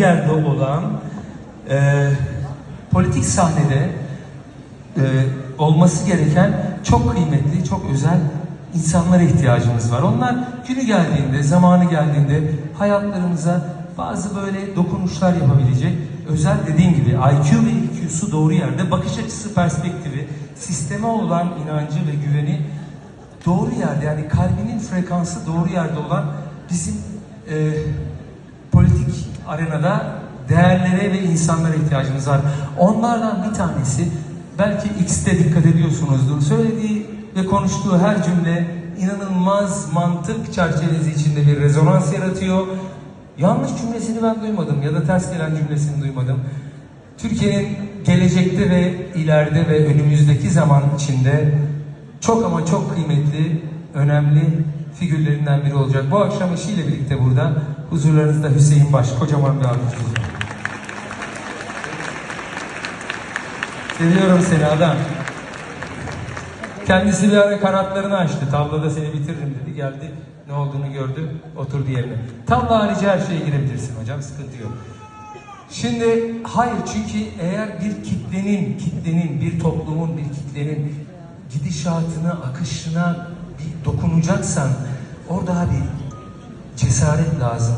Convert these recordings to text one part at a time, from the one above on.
yerde olan e, politik sahnede e, olması gereken çok kıymetli, çok özel insanlara ihtiyacımız var. Onlar günü geldiğinde, zamanı geldiğinde hayatlarımıza bazı böyle dokunuşlar yapabilecek, özel dediğim gibi IQ ve EQ'su doğru yerde, bakış açısı, perspektifi, sisteme olan inancı ve güveni doğru yerde yani kalbinin frekansı doğru yerde olan bizim e, politik arenada değerlere ve insanlara ihtiyacımız var. Onlardan bir tanesi belki X'te dikkat ediyorsunuzdur. Söylediği ve konuştuğu her cümle inanılmaz mantık çerçevesi içinde bir rezonans yaratıyor. Yanlış cümlesini ben duymadım ya da ters gelen cümlesini duymadım. Türkiye'nin gelecekte ve ileride ve önümüzdeki zaman içinde çok ama çok kıymetli, önemli figürlerinden biri olacak. Bu akşam eşiyle birlikte burada huzurlarınızda Hüseyin Baş. Kocaman bir alkışlıyoruz. Seviyorum seni adam. Kendisi bir ara kanatlarını açtı. Tavlada seni bitiririm dedi. Geldi. Ne olduğunu gördü. Oturdu yerine. Tavla harici her şeye girebilirsin hocam. Sıkıntı yok. Şimdi hayır çünkü eğer bir kitlenin, kitlenin, bir toplumun, bir kitlenin gidişatına, akışına bir dokunacaksan orada abi cesaret lazım,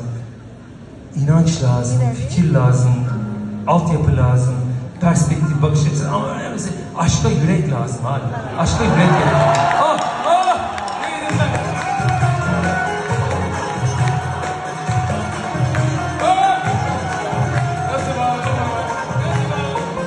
inanç lazım, fikir lazım, altyapı lazım, perspektif, bakış açısı ama önemlisi aşka yürek lazım abi. Aşka yürek gerek.